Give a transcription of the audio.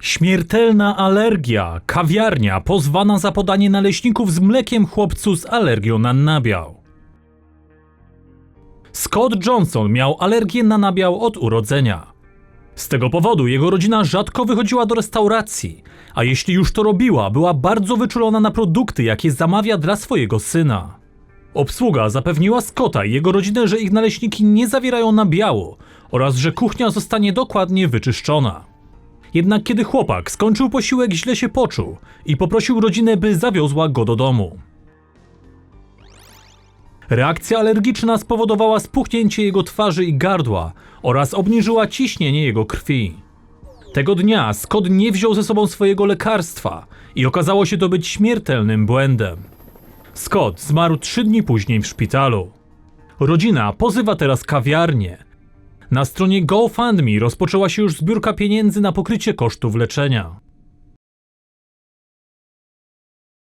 Śmiertelna alergia. Kawiarnia pozwana za podanie naleśników z mlekiem chłopcu z alergią na nabiał. Scott Johnson miał alergię na nabiał od urodzenia. Z tego powodu jego rodzina rzadko wychodziła do restauracji, a jeśli już to robiła, była bardzo wyczulona na produkty, jakie zamawia dla swojego syna. Obsługa zapewniła Scotta i jego rodzinę, że ich naleśniki nie zawierają nabiału oraz że kuchnia zostanie dokładnie wyczyszczona. Jednak kiedy chłopak skończył posiłek, źle się poczuł i poprosił rodzinę, by zawiozła go do domu. Reakcja alergiczna spowodowała spuchnięcie jego twarzy i gardła oraz obniżyła ciśnienie jego krwi. Tego dnia Scott nie wziął ze sobą swojego lekarstwa i okazało się to być śmiertelnym błędem. Scott zmarł trzy dni później w szpitalu. Rodzina pozywa teraz kawiarnię. Na stronie GoFundMe rozpoczęła się już zbiórka pieniędzy na pokrycie kosztów leczenia.